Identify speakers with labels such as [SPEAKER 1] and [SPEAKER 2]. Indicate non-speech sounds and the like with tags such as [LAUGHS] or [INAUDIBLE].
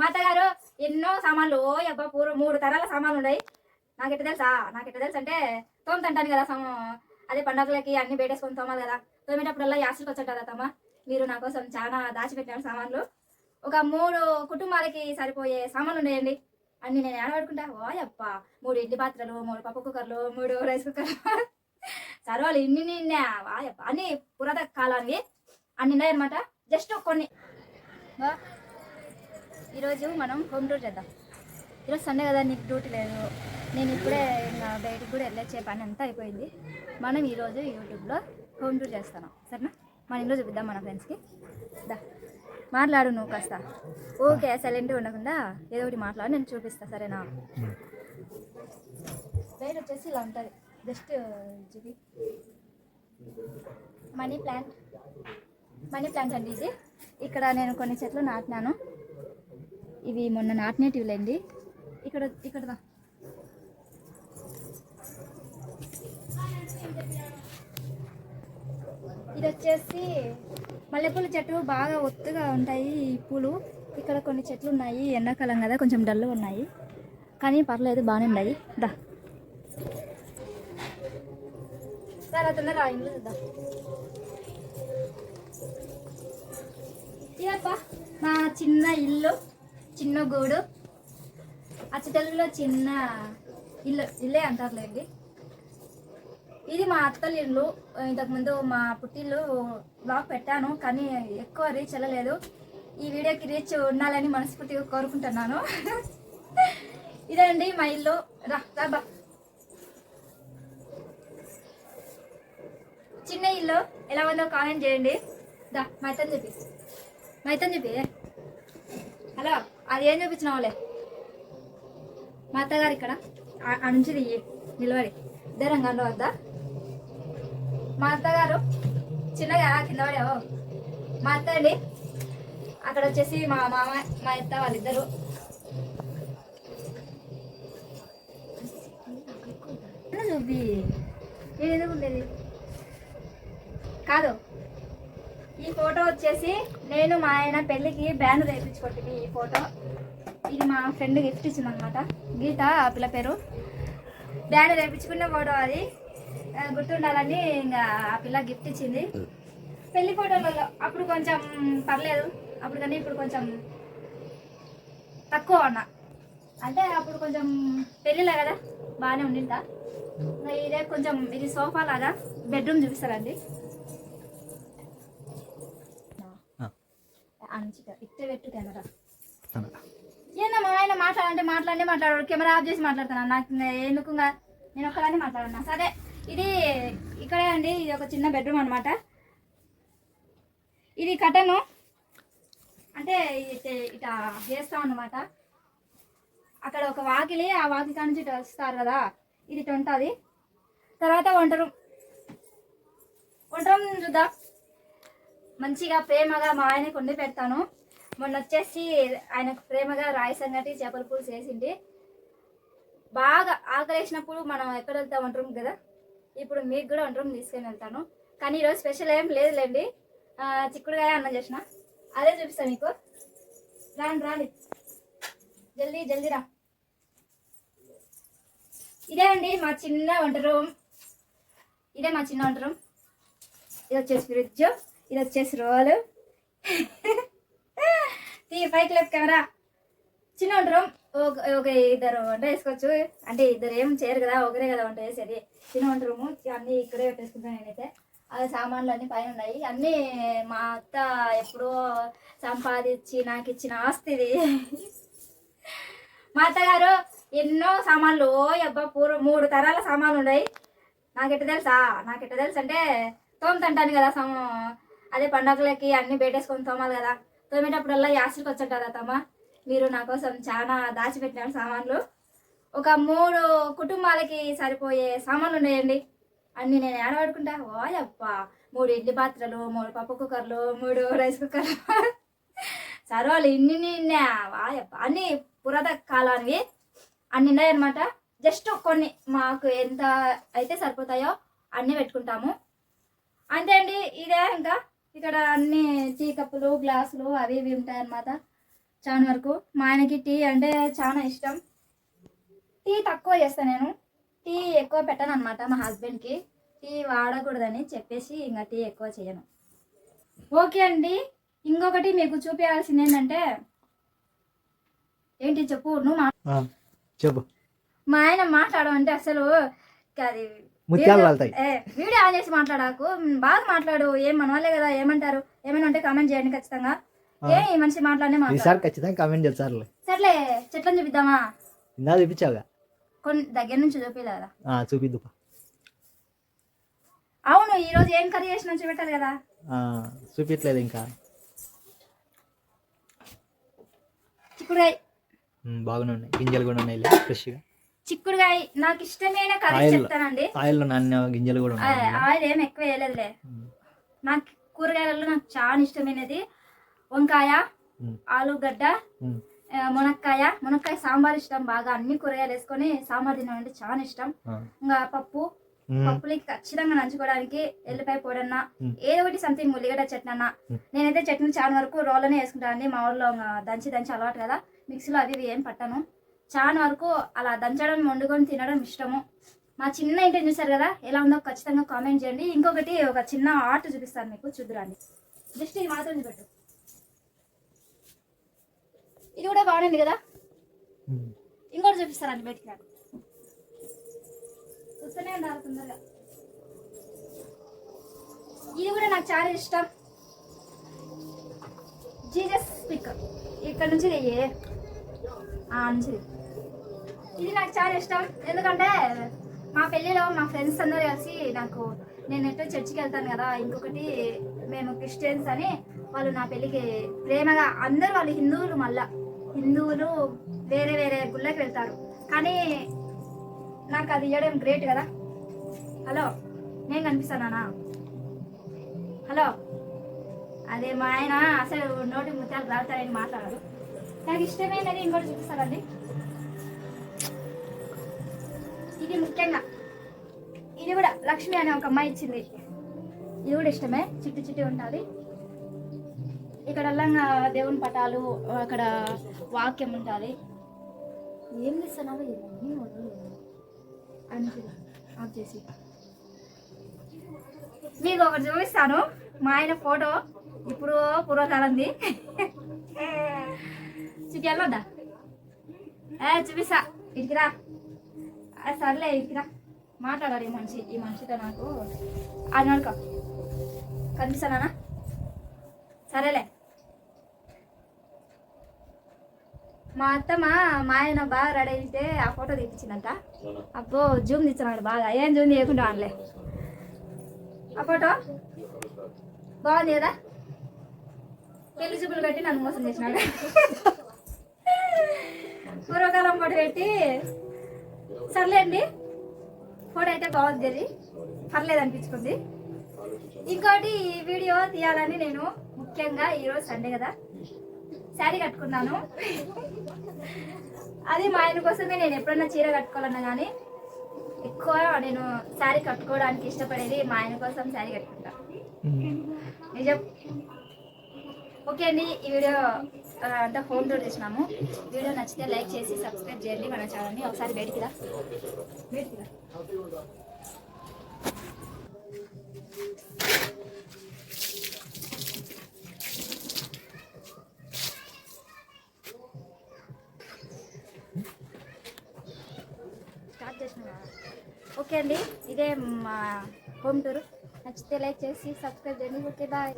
[SPEAKER 1] మా అత్తగారు ఎన్నో సామాన్లు. ఓ అబ్బా పూర్వ మూడు తరాల సామాన్లు ఉన్నాయి. నాకు ఎట్ట తెలుసా? నాకు ఎట్ట తెలుసు అంటే తోముతంటాను కదా సమ అదే పండగలకి అన్ని బయటేసుకొని తోమాలి కదా. తోమేటప్పుడల్లా యాసలకు కదా తమ్మ మీరు నా కోసం చాలా దాచిపెట్టాను సామాన్లు. ఒక మూడు కుటుంబాలకి సరిపోయే సామాన్లు ఉన్నాయండి. అన్ని నేను ఏడబెట్టుకుంటా? ఓ అప్ప మూడు ఇడ్లీ పాత్రలు మూడు పప్పు కుక్కర్లు మూడు రైస్ కుక్కర్లు. సర్వాలు ఇన్ని నిన్నా వాయప్ప అన్ని పురాత కాలానికి అన్ని ఉన్నాయన్నమాట. జస్ట్ కొన్ని. ఈరోజు మనం హోమ్ టూర్ చేద్దాం. ఈరోజు సండే కదా నీకు డ్యూటీ లేదు. నేను ఇప్పుడే ఇంకా బయటికి కూడా వెళ్ళొచ్చే పని అంతా అయిపోయింది. మనం ఈరోజు యూట్యూబ్లో హోమ్ టూర్ చేస్తాను సరేనా? మన ఇంట్లో చూపిద్దాం మన ఫ్రెండ్స్కి. దా మాట్లాడు నువ్వు కాస్త. ఓకే సైలెంట్గా ఉండకుండా ఏదో ఒకటి మాట్లాడు నేను చూపిస్తా సరేనా? బయట వచ్చేసి ఇలా ఉంటుంది. జస్ట్ చూపి మనీ ప్లాంట్ మనీ ప్లాంట్ అండి ఇది. ఇక్కడ నేను కొన్ని చెట్లు నాటినాను. ఇవి మొన్న నాటినేటివిలేండి ఇక్కడ ఇక్కడ ఇది వచ్చేసి మల్లెపూల చెట్టు బాగా ఒత్తుగా ఉంటాయి ఈ పూలు. ఇక్కడ కొన్ని చెట్లు ఉన్నాయి ఎండాకాలం కదా కొంచెం డల్ ఉన్నాయి. కానీ పర్లేదు బాగానే ఉన్నాయి. దా. తర్వాత తొందరగా ఇంట్లో చూద్దాం ఇదప్పా మా చిన్న ఇల్లు. చిన్న గూడు. అచ్చటెల్లో చిన్న ఇల్లు ఇల్లే అంటారులేండి ఇది మా అత్తల ఇల్లు. ఇంతకుముందు మా పుట్టిల్లు బ్లాగ్ పెట్టాను కానీ ఎక్కువ రీచ్ వెళ్ళలేదు. ఈ వీడియోకి రీచ్ ఉండాలని మనస్ఫూర్తిగా కోరుకుంటున్నాను. ఇదండి మా ఇల్లు. రా రా చిన్న ఇల్లు. ఎలా ఉందో కామెంట్ చేయండి. దా మైతం చెప్పి. మైతం చెప్పి. హలో. అది ఏం చూపించినావులే? మా అత్తగారు ఇక్కడ ఆ- నుంచి దియ్యి నిలబడి. ఇదే రంగంలో మా అత్తగారు చిన్నగా కింద పడావు? మా అత్త అండి అక్కడ వచ్చేసి మా మామ మా అత్త వాళ్ళిద్దరు చూపి. నేను ఎందుకు ఉండేది? కాదు. ఈ ఫోటో వచ్చేసి నేను మా ఆయన పెళ్ళికి బ్యానర్ వేయించుకుంటుంది ఈ ఫోటో. ఇది మా ఫ్రెండ్ గిఫ్ట్ ఇచ్చింది అనమాట గీత ఆ పిల్ల పేరు. బ్యానర్ వేయించుకున్న ఫోటో అది. గుర్తుండాలని ఇంకా ఆ పిల్ల గిఫ్ట్ ఇచ్చింది. పెళ్ళి ఫోటోలలో అప్పుడు కొంచెం పర్లేదు. అప్పుడు కానీ ఇప్పుడు కొంచెం తక్కువ అన్న. అంటే అప్పుడు కొంచెం పెళ్ళిలే కదా? బాగానే ఉండిందా? ఇదే కొంచెం ఇది సోఫా లాగా బెడ్రూమ్ చూపిస్తారండి. అంచిట ఇట్టే పెట్టు కెమెరా. ఏందమ్మా ఆయన మాట్లాడంటే మాట్లాడి మాట్లాడు కెమెరా ఆఫ్ చేసి మాట్లాడుతున్నాను నాకు ఎందుకు నేను ఒక్కదాన్ని మాట్లాడన్నా సరే ఇది ఇక్కడే అండి. ఇది ఒక చిన్న బెడ్రూమ్ అనమాట ఇది కటను అంటే ఇట్లా చేస్తాం అనమాట అక్కడ ఒక వాకిలి ఆ వాకిలి నుంచి ఇటు వస్తారు కదా. ఇది ఉంటుంది. తర్వాత వంట రూమ్. వంట రూమ్ చూద్దాం. మంచిగా ప్రేమగా మా ఆయనకు వండి పెడతాను. మొన్న వచ్చేసి ఆయనకు ప్రేమగా రాయి సంగటి చేపల పులుసు వేసింది బాగా ఆకలేసినప్పుడు మనం ఎక్కడ వెళ్తాం అంటాం కదా? ఇప్పుడు మీకు కూడా అంటాం తీసుకొని వెళ్తాను. కానీ ఈరోజు స్పెషల్ ఏం లేదులేండి. ఆ, చిక్కుడుకాయ అన్నం చేసిన. అదే చూపిస్తాను మీకు. రాండి రాండి జల్దీ జల్దీ రా. ఇదే అండి మా చిన్న వంట రూమ్. ఇదే మా చిన్న వంట రూమ్. ఇది వచ్చేసి ఫ్రిడ్జ్. ఇది వచ్చేసి రోలు. తీ పైకి లేపు కెమెరా చిన్న ఉంటారు ఒక ఒక ఇద్దరు వంట వేసుకోవచ్చు. అంటే ఇద్దరు ఏం చేయరు కదా ఒకరే కదా వంట వేసేది చిన్న వంట రూము అన్నీ ఇక్కడే పెట్టేసుకుంటాను నేనైతే. అవి సామాన్లు అన్నీ పైన ఉన్నాయి. అన్నీ మా అత్త ఎప్పుడో సంపాదించి నాకు ఇచ్చిన ఆస్తి ఇది. మా అత్తగారు ఎన్నో సామాన్లు. ఓ అబ్బా పూర్వ మూడు తరాల సామాన్లు ఉన్నాయి. నాకెట్ట తెలుసా? నాకెట్ట తెలుసు అంటే తోముతంటాను కదా సమ అదే పండగలకి అన్ని పెట్టేసుకొని తోమాలి కదా. తోమేటప్పుడల్లా యాసరికి వచ్చంటారా తమ్మ? మీరు నా కోసం చాలా దాచిపెట్టినారు సామాన్లు. ఒక మూడు కుటుంబాలకి సరిపోయే సామాన్లు ఉన్నాయండి. అన్ని నేను ఏడబడుకుంటా ఓయప్ప మూడు ఇడ్లీ పాత్రలు మూడు పప్పు కుక్కర్లు మూడు రైస్ కుక్కర్లు. సర్వాలు ఇన్ని. నిన్నా వాయప్ప అన్ని పురాత కాలానివి. అన్ని ఉన్నాయన్నమాట. జస్ట్ కొన్ని మాకు ఎంత అయితే సరిపోతాయో అన్నీ పెట్టుకుంటాము. అంతే అండి. ఇదే ఇంకా. ఇక్కడ అన్ని టీ కప్పులు గ్లాసులు అవి ఇవి ఉంటాయి అన్నమాట చాలా వరకు. మా ఆయనకి టీ అంటే చాలా ఇష్టం. టీ తక్కువ చేస్తాను నేను. టీ ఎక్కువ పెట్టను అనమాట మా హస్బెండ్కి. టీ వాడకూడదని చెప్పేసి ఇంకా టీ ఎక్కువ చేయను. ఓకే అండి. ఇంకొకటి మీకు చూపించాల్సింది ఏంటంటే ఏంటి చెప్పు? నువ్వు
[SPEAKER 2] చెప్పు.
[SPEAKER 1] మా ఆయన మాట్లాడమంటే అసలు అది
[SPEAKER 2] ముత్యాలు వాళ్తాయి
[SPEAKER 1] వీడియో ఆన్ చేసి మాట్లాడాకు. బాగా మాట్లాడు. ఏం మన వాళ్ళే కదా ఏమంటారు? ఏమైనా ఉంటే కామెంట్ చేయండి ఖచ్చితంగా. ఏ ఈ మనిషి మాట్లాడనే మాట్లాడు.
[SPEAKER 2] ఈసారి ఖచ్చితంగా కామెంట్ చేస్తారులే
[SPEAKER 1] సర్లే. చెట్లను చూపిద్దామా?
[SPEAKER 2] ఇందా చూపించావుగా?
[SPEAKER 1] కొన్ని దగ్గర నుంచి చూపిలే కదా
[SPEAKER 2] ఆ, చూపిద్దు.
[SPEAKER 1] అవును ఈ రోజు ఏం కర్రీ చేసినా చూపెట్టాలి కదా.
[SPEAKER 2] చూపించలేదు ఇంకా.
[SPEAKER 1] చిక్కుడుగాయ
[SPEAKER 2] ఉమ్, బాగానే ఉన్నాయి గింజలు కూడా ఉన్నాయి ఫ్రెష్గా.
[SPEAKER 1] చిక్కుడుగాయ నాకు ఇష్టమైన కర్రీ
[SPEAKER 2] ఆయిల్.
[SPEAKER 1] చెప్తానండి.
[SPEAKER 2] నాన్న గింజలు కూడా
[SPEAKER 1] ఆయిల్ ఏం ఎక్కువ వేయలేదులే. నాకు కూరగాయలలో నాకు చాలా ఇష్టమైనది వంకాయ ఆలుగడ్డ మునక్కాయ. మునక్కాయ సాంబార్ ఇష్టం. బాగా అన్ని కూరగాయలు వేసుకొని సాంబార్ తినాలంటే చాలా ఇష్టం. ఇంకా పప్పు. పప్పులకి ఖచ్చితంగా నంచుకోవడానికి ఎల్లిపాయ పొడన్న. ఏదో ఒకటి సంథింగ్ ఉల్లిగడ్డ చట్నీ అన్న. నేనైతే చట్నీ చాలా వరకు రోల్లోనే వేసుకుంటానండి. మా ఊళ్ళో ఇంకా దంచి దంచి అలవాటు కదా. మిక్సీలో అవి ఏం పట్టను. చాలా వరకు అలా దంచడం వండుకొని తినడం ఇష్టము. మా చిన్న ఇంటిని చూసారు కదా? ఎలా ఉందో ఖచ్చితంగా కామెంట్ చేయండి. ఇంకొకటి ఒక చిన్న ఆర్ట్ చూపిస్తాను మీకు. చూద్దురండి. జస్ట్ ఇది మాత్రం చూపెట్టు. ఇది కూడా బాగుంది కదా?
[SPEAKER 2] ఉమ్.
[SPEAKER 1] ఇంకోటి చూపిస్తారండి బయటికి రా. చూస్తూనే ఉండాలి తొందరగా. ఇది కూడా నాకు చాలా ఇష్టం. జీజస్ పిక్ ఇక్కడ నుంచి నుంచి ఇది నాకు చాలా ఇష్టం. ఎందుకంటే మా పెళ్ళిలో మా ఫ్రెండ్స్ అందరూ కలిసి నాకు నేను ఎట్టో చర్చికి వెళ్తాను కదా ఇంకొకటి మేము క్రిస్టియన్స్ అని వాళ్ళు నా పెళ్ళికి ప్రేమగా అందరూ వాళ్ళు హిందువులు మళ్ళా. హిందువులు వేరే వేరే గుళ్ళకి వెళ్తారు. కానీ నాకు అది ఇవ్వడం గ్రేట్ కదా. హలో నేను కనిపిస్తానా హలో అదే మా ఆయన అసలు నోటి ముత్యాలు రాలుతారని మాట్లాడారు నాకు ఇష్టమైనది ఇంకోటి చూపిస్తారండి ఇది ముఖ్యంగా. ఇది కూడా లక్ష్మి అనే ఒక అమ్మాయి ఇచ్చింది. ఇది కూడా ఇష్టమే. చిట్టి చిట్టి ఉంటుంది. ఇక్కడ అల్లంగా దేవుని పటాలు అక్కడ వాక్యం ఉంటుంది. ఏం చేస్తున్నావు? ఇవన్నీ. అని ఆఫ్ చేసి. మీకు ఒకటి చూపిస్తాను. మా ఆయన ఫోటో ఇప్పుడు పూర్వకాలంది. [LAUGHS] చూపియాలొద్దా ఏ చూపిస్తా. ఇటుకి రా ఆ, సర్లే ఇటుకి రా మాట్లాడాలి ఈ మనిషి ఈ మనిషితో నాకు. అది నడుకో. కనిపిస్తానా? సరేలే. మా అత్తమ్మ మా ఆయన బాగా రెడీ అయితే ఆ ఫోటో తీపించిందంట అబ్బో జూమ్ తీస్తున్నాడు బాగా. ఏం జూమ్ చేయకుండా అనలే ఆ ఫోటో? బాగుంది కదా? పెళ్ళి చూపులు పెట్టి నన్ను మోసం చేసినాడు. [LAUGHS] పూర్వకాలం ఫోటో పెట్టి సర్లేండి ఫోటో అయితే బాగుంది అది పర్లేదు అనిపించుకుంది. ఇంకోటి ఈ వీడియో తీయాలని నేను ముఖ్యంగా ఈరోజు సండే కదా. శారీ కట్టుకున్నాను. అది మా ఆయన కోసమే నేను ఎప్పుడన్నా చీర కట్టుకోవాలన్నా కానీ ఎక్కువ నేను శారీ కట్టుకోవడానికి ఇష్టపడేది మా ఆయన కోసం శారీ కట్టుకుంటా. నిజం. ఓకే అండి ఈ వీడియో అంతా హోమ్ టూర్ చేసినాము వీడియో నచ్చితే లైక్ చేసి సబ్స్క్రైబ్ చేయండి మన ఛానల్ని. ఒకసారి బయటికి రా. బయటికి రా. స్టార్ట్ చేసినా ఓకే అండి ఇదే మా హోమ్ టూర్. నచ్చితే లైక్ చేసి సబ్స్క్రైబ్ చేయండి. Okay bye.